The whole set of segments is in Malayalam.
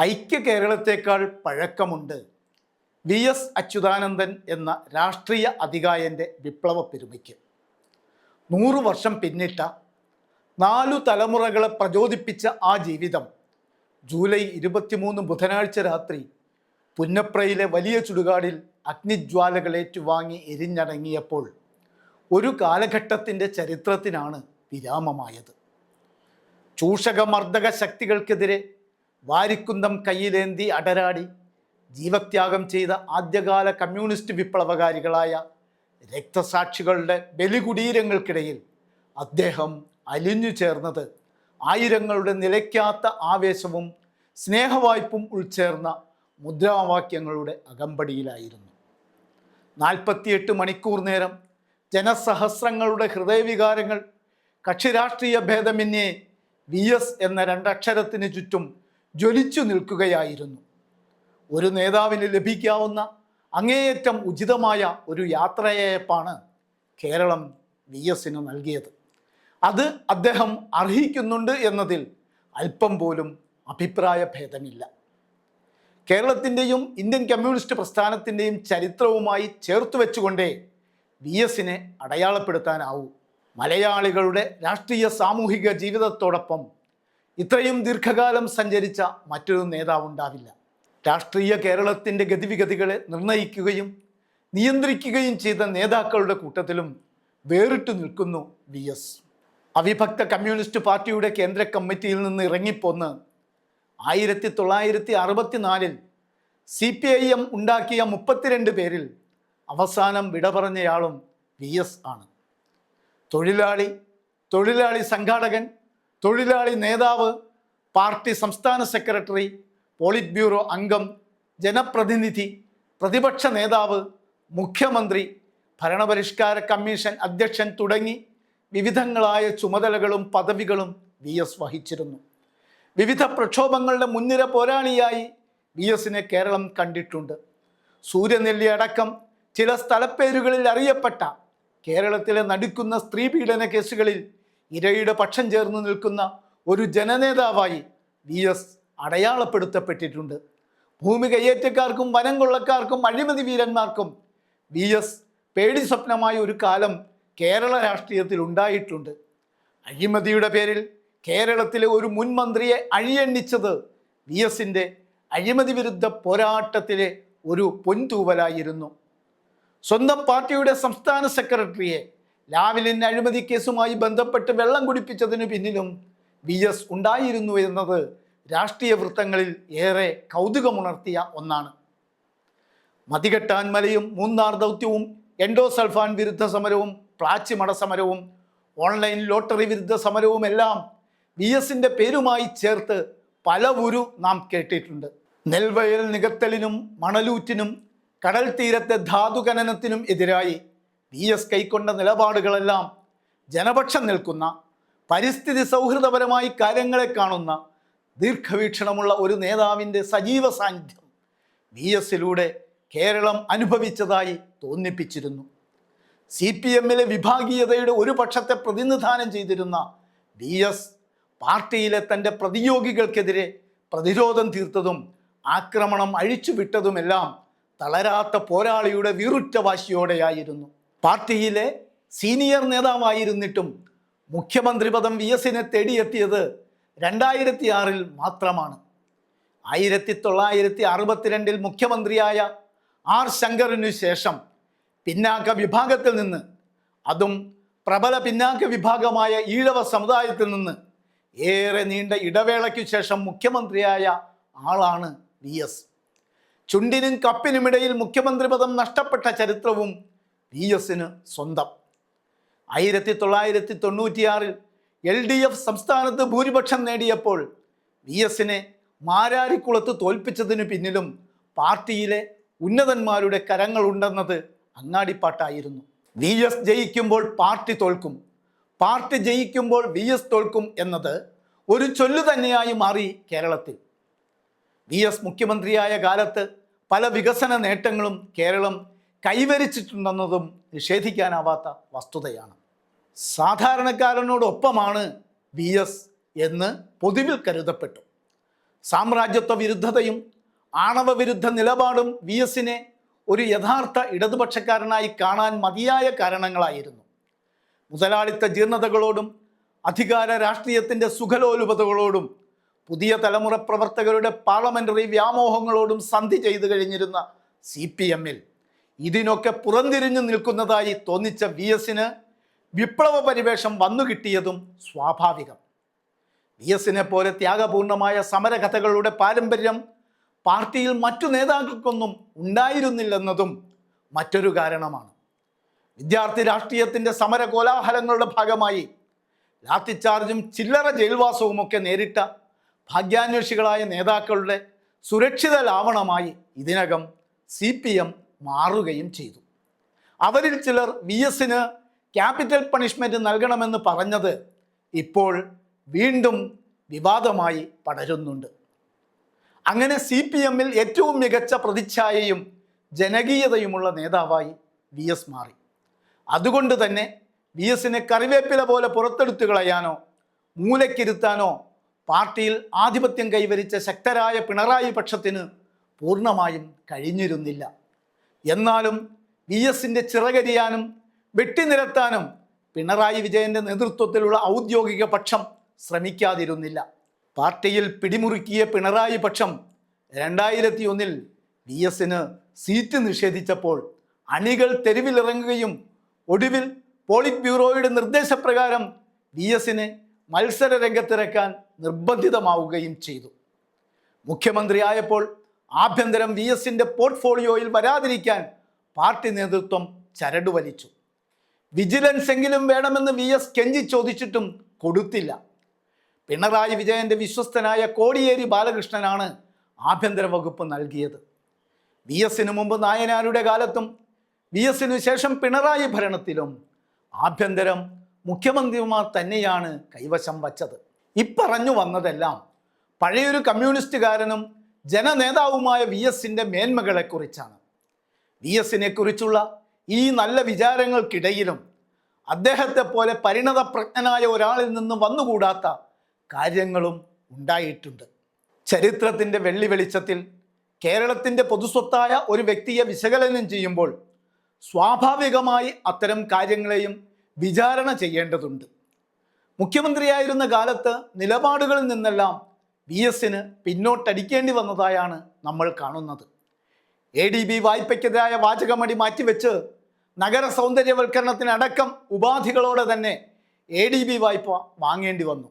ഐക്യ കേരളത്തേക്കാൾ പഴക്കമുണ്ട്. വി എസ് അച്യുതാനന്ദൻ എന്ന രാഷ്ട്രീയ അധികായന്റെ വിപ്ലവ പെരുമയ്ക്ക്. നൂറു വർഷം പിന്നിട്ട നാലു തലമുറകളെ പ്രചോദിപ്പിച്ച ആ ജീവിതം ജൂലൈ ഇരുപത്തിമൂന്ന് ബുധനാഴ്ച രാത്രി പുന്നപ്രയിലെ വലിയ ചുടുകാടിൽ അഗ്നിജ്വാലകളേറ്റുവാങ്ങി എരിഞ്ഞടങ്ങിയപ്പോൾ ഒരു കാലഘട്ടത്തിന്റെ ചരിത്രത്തിനാണ് വിരാമമായത്. ചൂഷകമർദ്ദക ശക്തികൾക്കെതിരെ വാരിക്കുന്തം കയ്യിലേന്തി അടരാടി ജീവത്യാഗം ചെയ്ത ആദ്യകാല കമ്മ്യൂണിസ്റ്റ് വിപ്ലവകാരികളായ രക്തസാക്ഷികളുടെ ബലികുടീരങ്ങൾക്കിടയിൽ അദ്ദേഹം അലിഞ്ഞു ചേർന്നത് ആയിരങ്ങളുടെ നിലയ്ക്കാത്ത ആവേശവും സ്നേഹവായ്പും ഉൾച്ചേർന്ന മുദ്രാവാക്യങ്ങളുടെ അകമ്പടിയിലായിരുന്നു. നാൽപ്പത്തിയെട്ട് മണിക്കൂർ നേരം ജനസഹസ്രങ്ങളുടെ ഹൃദയവികാരങ്ങൾ കക്ഷിരാഷ്ട്രീയ ഭേദമന്യേ വി എസ് എന്ന രണ്ടക്ഷരത്തിന് ചുറ്റും ജ്വലിച്ചു നിൽക്കുകയായിരുന്നു. ഒരു നേതാവിന് ലഭിക്കാവുന്ന അങ്ങേയറ്റം ഉചിതമായ ഒരു യാത്രയയപ്പാണ് കേരളം വി എസിന് നൽകിയത്. അത് അദ്ദേഹം അർഹിക്കുന്നുണ്ട് എന്നതിൽ അല്പം പോലും അഭിപ്രായ ഭേദമില്ല. കേരളത്തിന്റെയും ഇന്ത്യൻ കമ്മ്യൂണിസ്റ്റ് പ്രസ്ഥാനത്തിന്റെയും ചരിത്രവുമായി ചേർത്ത് വെച്ചുകൊണ്ടേ വി എസിനെ അടയാളപ്പെടുത്താനാവൂ. മലയാളികളുടെ രാഷ്ട്രീയ സാമൂഹിക ജീവിതത്തോടൊപ്പം ഇത്രയും ദീർഘകാലം സഞ്ചരിച്ച മറ്റൊരു നേതാവുണ്ടാവില്ല രാഷ്ട്രീയ കേരളത്തിന്റെ ഗതിവിഗതികളെ നിർണയിക്കുകയും നിയന്ത്രിക്കുകയും ചെയ്ത നേതാക്കളുടെ കൂട്ടത്തിലും വേറിട്ടു നിൽക്കുന്നു വി എസ്. അവിഭക്ത കമ്മ്യൂണിസ്റ്റ് പാർട്ടിയുടെ കേന്ദ്ര കമ്മിറ്റിയിൽ നിന്ന് ഇറങ്ങിപ്പോന്ന് ആയിരത്തി തൊള്ളായിരത്തി അറുപത്തിനാലിൽ സി പി ഐ എം ഉണ്ടാക്കിയ മുപ്പത്തിരണ്ട് പേരിൽ അവസാനം വിട പറഞ്ഞയാളും വി എസ് ആണ്. തൊഴിലാളി തൊഴിലാളി സംഘാടകൻ തൊഴിലാളി നേതാവ് പാർട്ടി സംസ്ഥാന സെക്രട്ടറി പോളിറ്റ് ബ്യൂറോ അംഗം ജനപ്രതിനിധി പ്രതിപക്ഷ നേതാവ് മുഖ്യമന്ത്രി ഭരണപരിഷ്കാര കമ്മീഷൻ അധ്യക്ഷൻ തുടങ്ങി വിവിധങ്ങളായ ചുമതലകളും പദവികളും വി എസ് വഹിച്ചിരുന്നു. വിവിധ പ്രക്ഷോഭങ്ങളുടെ മുൻനിര പോരാളിയായി വി എസിനെ കേരളം കണ്ടിട്ടുണ്ട്. സൂര്യനെല്ലി അടക്കം ചില സ്ഥലപ്പേരുകളിൽ അറിയപ്പെട്ട കേരളത്തിലെ നടുക്കുന്ന സ്ത്രീ പീഡന കേസുകളിൽ ഇരയുടെ പക്ഷം ചേർന്ന് നിൽക്കുന്ന ഒരു ജനനേതാവായി വി എസ് അടയാളപ്പെടുത്തപ്പെട്ടിട്ടുണ്ട്. ഭൂമി കയ്യേറ്റക്കാർക്കും വനം കൊള്ളക്കാർക്കും അഴിമതി വീരന്മാർക്കും വി എസ് പേടി സ്വപ്നമായ ഒരു കാലം കേരള രാഷ്ട്രീയത്തിൽ ഉണ്ടായിട്ടുണ്ട്. അഴിമതിയുടെ പേരിൽ കേരളത്തിലെ ഒരു മുൻ മന്ത്രിയെ അഴിയെണ്ണിച്ചത് വി എസിന്റെ അഴിമതി വിരുദ്ധ പോരാട്ടത്തിലെ ഒരു പൊൻതൂവലായിരുന്നു. സ്വന്തം പാർട്ടിയുടെ സംസ്ഥാന സെക്രട്ടറിയെ ലാവലിൻ അഴിമതി കേസുമായി ബന്ധപ്പെട്ട് വെള്ളം കുടിപ്പിച്ചതിനു പിന്നിലും വി എസ് ഉണ്ടായിരുന്നു എന്നത് രാഷ്ട്രീയ വൃത്തങ്ങളിൽ ഏറെ കൗതുകമുണർത്തിയ ഒന്നാണ്. മതികെട്ടാൻ മലയും മൂന്നാർ ദൗത്യവും എൻഡോസൾഫാൻ വിരുദ്ധ സമരവും പ്ലാച്ചിമട സമരവും ഓൺലൈൻ ലോട്ടറി വിരുദ്ധ സമരവും എല്ലാം വി എസിന്റെ പേരുമായി ചേർത്ത് പലവുരു നാം കേട്ടിട്ടുണ്ട്. നെൽവയൽ നികത്തലിനും മണലൂറ്റിനും കടൽ തീരത്തെ ധാതു ധാതുഖനനത്തിനും എതിരായി വി എസ് കൈക്കൊണ്ട നിലപാടുകളെല്ലാം ജനപക്ഷം നിൽക്കുന്ന പരിസ്ഥിതി സൗഹൃദപരമായി കാര്യങ്ങളെ കാണുന്ന ദീർഘവീക്ഷണമുള്ള ഒരു നേതാവിന്റെ സജീവ സാന്നിധ്യം വി എസിലൂടെ കേരളം അനുഭവിച്ചതായി തോന്നിപ്പിച്ചിരുന്നു. സി പി എമ്മിലെ വിഭാഗീയതയുടെ ഒരു പക്ഷത്തെ പ്രതിനിധാനം ചെയ്തിരുന്ന വി എസ് പാർട്ടിയിലെ തന്റെ പ്രതിയോഗികൾക്കെതിരെ പ്രതിരോധം തീർത്തതും ആക്രമണം അഴിച്ചുവിട്ടതുമെല്ലാം തളരാത്ത പോരാളിയുടെ വീറുറ്റ വാശിയോടെയായിരുന്നു. പാർട്ടിയിലെ സീനിയർ നേതാവായിരുന്നിട്ടും മുഖ്യമന്ത്രി പദം വി എസിനെ തേടിയെത്തിയത് രണ്ടായിരത്തി ആറിൽ മാത്രമാണ്. ആയിരത്തി തൊള്ളായിരത്തി അറുപത്തിരണ്ടിൽ മുഖ്യമന്ത്രിയായ ആർ ശങ്കറിനു ശേഷം പിന്നാക്ക വിഭാഗത്തിൽ നിന്ന് അതും പ്രബല പിന്നാക്ക വിഭാഗമായ ഈഴവ സമുദായത്തിൽ നിന്ന് ഏറെ നീണ്ട ഇടവേളയ്ക്കു ശേഷം മുഖ്യമന്ത്രിയായ ആളാണ് വി എസ്. ചുണ്ടിനും കപ്പിനുമിടയിൽ മുഖ്യമന്ത്രി പദം നഷ്ടപ്പെട്ട ചരിത്രവും വി എസിന് സ്വന്തം. ആയിരത്തി തൊള്ളായിരത്തി തൊണ്ണൂറ്റിയാറിൽ എൽ ഡി എഫ് സംസ്ഥാനത്ത് ഭൂരിപക്ഷം നേടിയപ്പോൾ വി എസിനെ മാരാരിക്കുളത്ത് തോൽപ്പിച്ചതിനു പിന്നിലും പാർട്ടിയിലെ ഉന്നതന്മാരുടെ കരങ്ങളുണ്ടെന്നത് അങ്ങാടിപ്പാട്ടായിരുന്നു. വി എസ് ജയിക്കുമ്പോൾ പാർട്ടി തോൽക്കും. പാർട്ടി ജയിക്കുമ്പോൾ വി എസ് തോൽക്കും എന്നത് ഒരു ചൊല്ലു തന്നെയായി മാറി കേരളത്തിൽ. വി എസ് മുഖ്യമന്ത്രിയായ കാലത്ത് പല വികസന നേട്ടങ്ങളും കേരളം കൈവരിച്ചിട്ടുണ്ടെന്നതും നിഷേധിക്കാനാവാത്ത വസ്തുതയാണ്. സാധാരണക്കാരനോടൊപ്പമാണ് വി എസ് എന്ന് പൊതുവിൽ കരുതപ്പെട്ടു. സാമ്രാജ്യത്വ വിരുദ്ധതയും ആണവ വിരുദ്ധ നിലപാടും വി എസിനെ ഒരു യഥാർത്ഥ ഇടതുപക്ഷക്കാരനായി കാണാൻ മതിയായ കാരണങ്ങളായിരുന്നു. മുതലാളിത്ത ജീർണതകളോടും അധികാര രാഷ്ട്രീയത്തിന്റെ സുഖലോലുപതകളോടും പുതിയ തലമുറ പ്രവർത്തകരുടെ പാർലമെന്ററി വ്യാമോഹങ്ങളോടും സന്ധി ചെയ്തു കഴിഞ്ഞിരുന്ന സി പി എമ്മിൽ ഇതിനൊക്കെ പുറന്തിരിഞ്ഞു നിൽക്കുന്നതായി തോന്നിച്ച വി എസിന് വിപ്ലവ പരിവേഷം വന്നു കിട്ടിയതും സ്വാഭാവികം. വി എസിനെ പോലെ ത്യാഗപൂർണമായ സമരകഥകളുടെ പാരമ്പര്യം പാർട്ടിയിൽ മറ്റു നേതാക്കൾക്കൊന്നും ഉണ്ടായിരുന്നില്ലെന്നതും മറ്റൊരു കാരണമാണ്. വിദ്യാർത്ഥി രാഷ്ട്രീയത്തിന്റെ സമര കോലാഹലങ്ങളുടെ ഭാഗമായി ലാത്തിച്ചാർജും ചില്ലറ ജയിൽവാസവും ഒക്കെ നേരിട്ട ഭാഗ്യാന്വേഷികളായ നേതാക്കളുടെ സുരക്ഷിത ലാവണമായി ഇതിനകം സി പി എം മാറുകയും ചെയ്തു. അവരിൽ ചിലർ വി എസിന് ക്യാപിറ്റൽ പണിഷ്മെന്റ് നൽകണമെന്ന് പറഞ്ഞത് ഇപ്പോൾ വീണ്ടും വിവാദമായി പടരുന്നുണ്ട്. അങ്ങനെ സി പി എമ്മിൽ ഏറ്റവും മികച്ച പ്രതിച്ഛായയും ജനകീയതയുമുള്ള നേതാവായി വി എസ് മാറി. അതുകൊണ്ട് തന്നെ വി എസിനെ കറിവേപ്പില പോലെ പുറത്തെടുത്തു കളയാനോ മൂലക്കിരുത്താനോ പാർട്ടിയിൽ ആധിപത്യം കൈവരിച്ച ശക്തരായ പിണറായി പക്ഷത്തിന് പൂർണമായും കഴിഞ്ഞിരുന്നില്ല. എന്നാലും വി എസിന്റെ ചിറകരിയാനും വെട്ടിനിരത്താനും പിണറായി വിജയന്റെ നേതൃത്വത്തിലുള്ള ഔദ്യോഗിക പക്ഷം ശ്രമിക്കാതിരുന്നില്ല. പാർട്ടിയിൽ പിടിമുറുക്കിയ പിണറായി പക്ഷം രണ്ടായിരത്തി ഒന്നിൽ വി എസിന് സീറ്റ് നിഷേധിച്ചപ്പോൾ അണികൾ തെരുവിലിറങ്ങുകയും ഒടുവിൽ പോളിറ്റ് ബ്യൂറോയുടെ നിർദ്ദേശപ്രകാരം വി എസിനെ മത്സര രംഗത്തിറക്കാൻ നിർബന്ധിതമാവുകയും ചെയ്തു. മുഖ്യമന്ത്രിയായപ്പോൾ ആഭ്യന്തരം വി എസിന്റെ പോർട്ട്ഫോളിയോയിൽ വരാതിരിക്കാൻ പാർട്ടി നേതൃത്വം ചരട് വലിച്ചു. വിജിലൻസ് എങ്കിലും വേണമെന്ന് വി എസ് കെഞ്ചി ചോദിച്ചിട്ടും കൊടുത്തില്ല. പിണറായി വിജയന്റെ വിശ്വസ്തനായ കോടിയേരി ബാലകൃഷ്ണനാണ് ആഭ്യന്തര വകുപ്പ് നൽകിയത്. വി എസിന് മുമ്പ് നായനാരുടെ കാലത്തും വി എസിനു ശേഷം പിണറായി ഭരണത്തിലും ആഭ്യന്തരം മുഖ്യമന്ത്രിമാർ തന്നെയാണ് കൈവശം വച്ചത്. ഇപ്പറഞ്ഞു വന്നതെല്ലാം പഴയൊരു കമ്മ്യൂണിസ്റ്റുകാരനും ജനനേതാവുമായ വി എസിന്റെ മേന്മകളെക്കുറിച്ചാണ്. വി എസിനെ കുറിച്ചുള്ള ഈ നല്ല വിചാരങ്ങൾക്കിടയിലും അദ്ദേഹത്തെ പോലെ പരിണതപ്രജ്ഞനായ ഒരാളിൽ നിന്ന് വന്നുകൂടാത്ത കാര്യങ്ങളും ഉണ്ടായിട്ടുണ്ട്. ചരിത്രത്തിന്റെ വെള്ളി വെളിച്ചത്തിൽ കേരളത്തിന്റെ പൊതുസ്വത്തായ ഒരു വ്യക്തിയെ വിശകലനം ചെയ്യുമ്പോൾ സ്വാഭാവികമായി അത്തരം കാര്യങ്ങളെയും വിചാരണ ചെയ്യേണ്ടതുണ്ട്. മുഖ്യമന്ത്രിയായിരുന്ന കാലത്ത് നിലപാടുകളിൽ നിന്നെല്ലാം വി എസിന് പിന്നോട്ടടിക്കേണ്ടി വന്നതായാണ് നമ്മൾ കാണുന്നത്. എ ഡി ബി വായ്പയ്ക്കെതിരായ വാചകമടി മാറ്റിവെച്ച് നഗര സൗന്ദര്യവൽക്കരണത്തിനടക്കം ഉപാധികളോടെ തന്നെ എ ഡി ബി വായ്പ വാങ്ങേണ്ടി വന്നു.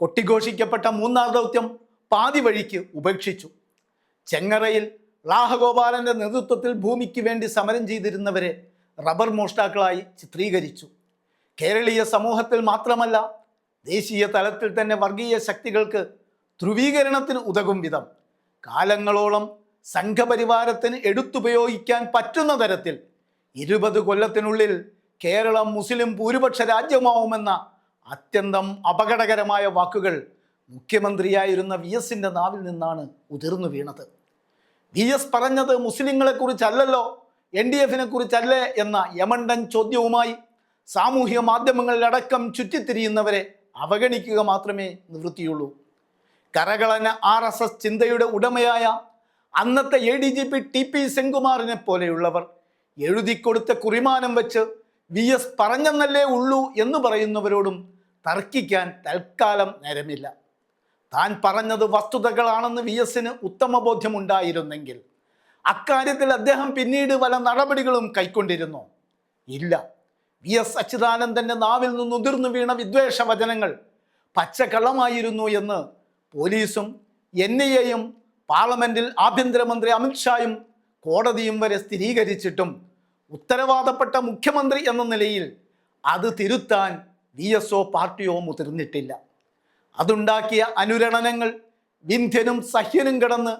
കൊട്ടിഘോഷിക്കപ്പെട്ട മൂന്നാർ ദൗത്യം പാതി വഴിക്ക് ഉപേക്ഷിച്ചു. ചെങ്ങറയിൽ ലാഹഗോപാലന്റെ നേതൃത്വത്തിൽ ഭൂമിക്ക് വേണ്ടി സമരം ചെയ്തിരുന്നവരെ റബ്ബർ മോഷ്ടാക്കളായി ചിത്രീകരിച്ചു. കേരളീയ സമൂഹത്തിൽ മാത്രമല്ല ദേശീയ തലത്തിൽ തന്നെ വർഗീയ ശക്തികൾക്ക് ധ്രുവീകരണത്തിന് ഉതകും വിധം. കാലങ്ങളോളം സംഘപരിവാരത്തിന് എടുത്തുപയോഗിക്കാൻ പറ്റുന്ന തരത്തിൽ ഇരുപത് കൊല്ലത്തിനുള്ളിൽ കേരളം മുസ്ലിം ഭൂരിപക്ഷ രാജ്യമാവുമെന്ന അത്യന്തം അപകടകരമായ വാക്കുകൾ മുഖ്യമന്ത്രിയായിരുന്ന വി എസിന്റെ നാവിൽ നിന്നാണ് ഉതിർന്നു വീണത്. വി എസ് പറഞ്ഞത് മുസ്ലിങ്ങളെക്കുറിച്ചല്ലല്ലോ എൻ ഡി എഫിനെ കുറിച്ചല്ലേ എന്ന യമണ്ടൻ ചോദ്യവുമായി സാമൂഹ്യ മാധ്യമങ്ങളിലടക്കം ചുറ്റിത്തിരിയുന്നവരെ അവഗണിക്കുക മാത്രമേ നിവൃത്തിയുള്ളൂ. കരകളന ആർ എസ് എസ് ചിന്തയുടെ ഉടമയായ അന്നത്തെ A D G P T P സെൻകുമാറിനെ പോലെയുള്ളവർ എഴുതിക്കൊടുത്ത കുറിമാനം വെച്ച് വി എസ് പറഞ്ഞെന്നല്ലേ ഉള്ളൂ എന്ന് പറയുന്നവരോടും തർക്കിക്കാൻ തൽക്കാലം നേരമില്ല. താൻ പറഞ്ഞത് വസ്തുതകളാണെന്ന് വി എസിന് ഉത്തമബോധ്യമുണ്ടായിരുന്നെങ്കിൽ അക്കാര്യത്തിൽ അദ്ദേഹം പിന്നീട് പല നടപടികളും കൈക്കൊണ്ടിരുന്നു? ഇല്ല. വി എസ് അച്യുതാനന്ദന്റെ നാവിൽ നിന്ന് ഉതിർന്നു വീണ വിദ്വേഷ വചനങ്ങൾ പച്ചക്കള്ളമായിരുന്നു എന്ന് പോലീസും എൻ ഐ എയും പാർലമെന്റിൽ ആഭ്യന്തരമന്ത്രി അമിത്ഷായും കോടതിയും വരെ സ്ഥിരീകരിച്ചിട്ടും ഉത്തരവാദപ്പെട്ട മുഖ്യമന്ത്രി എന്ന നിലയിൽ അത് തിരുത്താൻ വി എസ് ഒ പാർട്ടിയോ മുതിർന്നിട്ടില്ല. അതുണ്ടാക്കിയ അനുരണനങ്ങൾ വിന്ധ്യനും സഹ്യനും കടന്ന്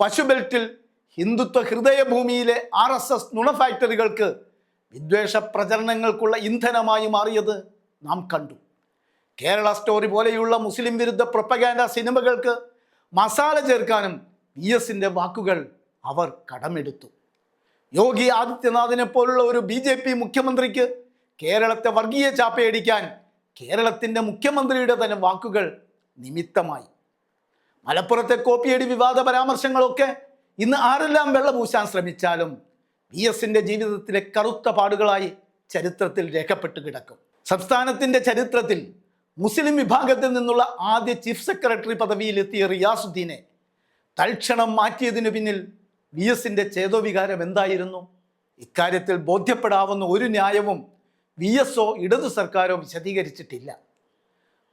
പശുബെൽറ്റിൽ ഹിന്ദുത്വ ഹൃദയഭൂമിയിലെ ആർ എസ് എസ് നുണ ഫാക്ടറികൾക്ക് വിദ്വേഷ പ്രചരണങ്ങൾക്കുള്ള ഇന്ധനമായി മാറിയത് നാം കണ്ടു. കേരള സ്റ്റോറി പോലെയുള്ള മുസ്ലിം വിരുദ്ധ പ്രൊപ്പഗാൻഡ സിനിമകൾക്ക് മസാല ചേർക്കാനും വി എസിന്റെ വാക്കുകൾ അവർ കടമെടുത്തു. യോഗി ആദിത്യനാഥിനെ പോലുള്ള ഒരു ബി ജെ പി മുഖ്യമന്ത്രിക്ക് കേരളത്തെ വർഗീയ ചാപ്പയടിക്കാൻ കേരളത്തിന്റെ മുഖ്യമന്ത്രിയുടെ തന്നെ വാക്കുകൾ നിമിത്തമായി. മലപ്പുറത്തെ കോപ്പിയടി വിവാദ പരാമർശങ്ങളൊക്കെ ഇന്ന് ആരെല്ലാം വെള്ളപൂശാൻ ശ്രമിച്ചാലും വി എസിന്റെ ജീവിതത്തിലെ കറുത്ത പാടുകളായി ചരിത്രത്തിൽ രേഖപ്പെട്ട് കിടക്കും. സംസ്ഥാനത്തിന്റെ ചരിത്രത്തിൽ മുസ്ലിം വിഭാഗത്തിൽ നിന്നുള്ള ആദ്യ ചീഫ് സെക്രട്ടറി പദവിയിലെത്തിയ റിയാസുദ്ദീനെ തൽക്ഷണം മാറ്റിയതിനു പിന്നിൽ വി എസിന്റെ ചേതോവികാരം എന്തായിരുന്നു? ഇക്കാര്യത്തിൽ ബോധ്യപ്പെടാവുന്ന ഒരു ന്യായവും വി എസോ ഇടതു സർക്കാരോ വിശദീകരിച്ചിട്ടില്ല.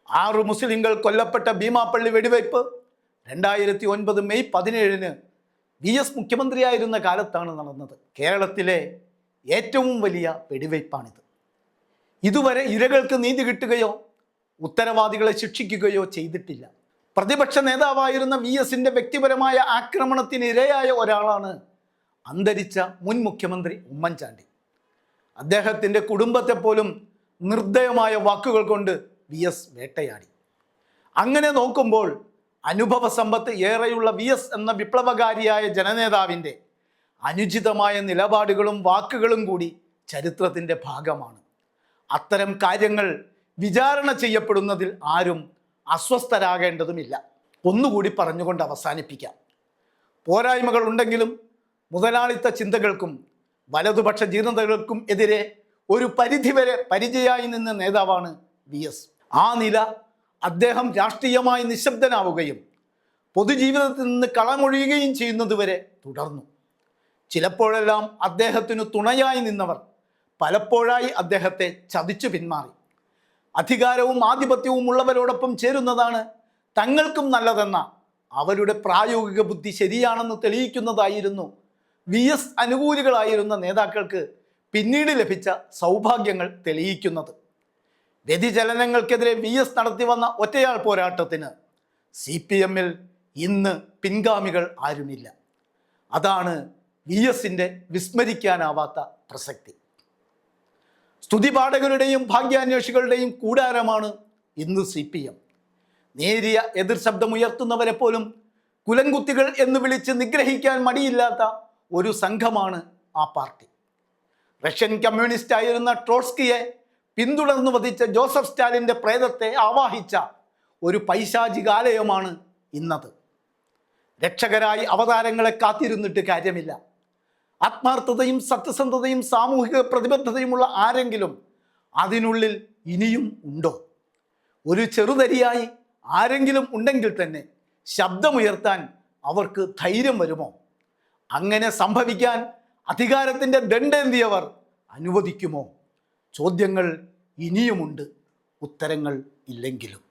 ആറ് മുസ്ലിങ്ങൾ കൊല്ലപ്പെട്ട ഭീമാപ്പള്ളി വെടിവയ്പ് രണ്ടായിരത്തി ഒൻപത് മെയ് പതിനേഴിന് വി എസ് മുഖ്യമന്ത്രിയായിരുന്ന കാലത്താണ് നടന്നത്. കേരളത്തിലെ ഏറ്റവും വലിയ വെടിവയ്പ്പാണിത് ഇതുവരെ ഇരകൾക്ക് നീതി കിട്ടുകയോ ഉത്തരവാദികളെ ശിക്ഷിക്കുകയോ ചെയ്തിട്ടില്ല. പ്രതിപക്ഷ നേതാവായിരുന്ന വി എസിന്റെ വ്യക്തിപരമായ ആക്രമണത്തിന് ഇരയായ ഒരാളാണ് അന്തരിച്ച മുൻ മുഖ്യമന്ത്രി ഉമ്മൻചാണ്ടി. അദ്ദേഹത്തിന്റെ കുടുംബത്തെ പോലും നിർദ്ദയമായ വാക്കുകൾ കൊണ്ട് വി എസ് വേട്ടയാടി. അങ്ങനെ നോക്കുമ്പോൾ അനുഭവ സമ്പത്ത് ഏറെയുള്ള വി എസ് എന്ന വിപ്ലവകാരിയായ ജനനേതാവിന്റെ അനുചിതമായ നിലപാടുകളും വാക്കുകളും കൂടി ചരിത്രത്തിന്റെ ഭാഗമാണ്. അത്തരം കാര്യങ്ങൾ വിചാരണ ചെയ്യപ്പെടുന്നതിൽ ആരും അസ്വസ്ഥരാകേണ്ടതുമില്ല. ഒന്നുകൂടി പറഞ്ഞുകൊണ്ട് അവസാനിപ്പിക്കാം. പോരായ്മകൾ ഉണ്ടെങ്കിലും മുതലാളിത്ത ചിന്തകൾക്കും വലതുപക്ഷ ജീർണതകൾക്കും എതിരെ ഒരു പരിധിവരെ പരിചയമായി നിന്ന നേതാവാണ് വി എസ്. ആ നില അദ്ദേഹം രാഷ്ട്രീയമായി നിശബ്ദനാവുകയും പൊതുജീവിതത്തിൽ നിന്ന് കളമൊഴിയുകയും ചെയ്യുന്നതുവരെ തുടർന്നു. ചിലപ്പോഴെല്ലാം അദ്ദേഹത്തിനു തുണയായി നിന്നവർ പലപ്പോഴായി അദ്ദേഹത്തെ ചതിച്ചു പിന്മാറി. അധികാരവും ആധിപത്യവും ഉള്ളവരോടൊപ്പം ചേരുന്നതാണ് തങ്ങൾക്കും നല്ലതെന്ന അവരുടെ പ്രായോഗിക ബുദ്ധി ശരിയാണെന്ന് തെളിയിക്കുന്നതായിരുന്നു. വി എസ് അനുകൂലികളായിരുന്ന നേതാക്കൾക്ക് പിന്നീട് ലഭിച്ച സൗഭാഗ്യങ്ങൾ തെളിയിക്കുന്നത്. വ്യതിചലനങ്ങൾക്കെതിരെ വി എസ് നടത്തി വന്ന ഒറ്റയാൾ പോരാട്ടത്തിന് സി പി എമ്മിൽ ഇന്ന് പിൻഗാമികൾ ആരുമില്ല. അതാണ് വി എസിന്റെ വിസ്മരിക്കാനാവാത്ത പ്രസക്തി. സ്തുതിപാഠകരുടെയും ഭാഗ്യാന്വേഷികളുടെയും കൂടാരമാണ് ഇന്ന് സി പി എം. നേരിയ എതിർ ശബ്ദമുയർത്തുന്നവരെ പോലും കുലങ്കുത്തികൾ എന്ന് വിളിച്ച് നിഗ്രഹിക്കാൻ മടിയില്ലാത്ത ഒരു സംഘമാണ് ആ പാർട്ടി. റഷ്യൻ കമ്മ്യൂണിസ്റ്റ് ആയിരുന്ന ട്രോസ്കിയെ പിന്തുടർന്നു വധിച്ച ജോസഫ് സ്റ്റാലിന്റെ പ്രേതത്തെ ആവാഹിച്ച ഒരു പൈശാചികാലയമാണ് ഇന്നത്. രക്ഷകരായി അവതാരങ്ങളെ കാത്തിരുന്നിട്ട് കാര്യമില്ല. ആത്മാർത്ഥതയും സത്യസന്ധതയും സാമൂഹിക പ്രതിബദ്ധതയുമുള്ള ആരെങ്കിലും അതിനുള്ളിൽ ഇനിയും ഉണ്ടോ? ഒരു ചെറുതരിയായി ആരെങ്കിലും ഉണ്ടെങ്കിൽ തന്നെ ശബ്ദമുയർത്താൻ അവർക്ക് ധൈര്യം വരുമോ? അങ്ങനെ സംഭവിക്കാൻ അധികാരത്തിന്റെ ദണ്ഡേന്തിയവർ അനുവദിക്കുമോ? ചോദ്യങ്ങൾ ഇനിയുമുണ്ട് ഉത്തരങ്ങൾ ഇല്ലെങ്കിലും.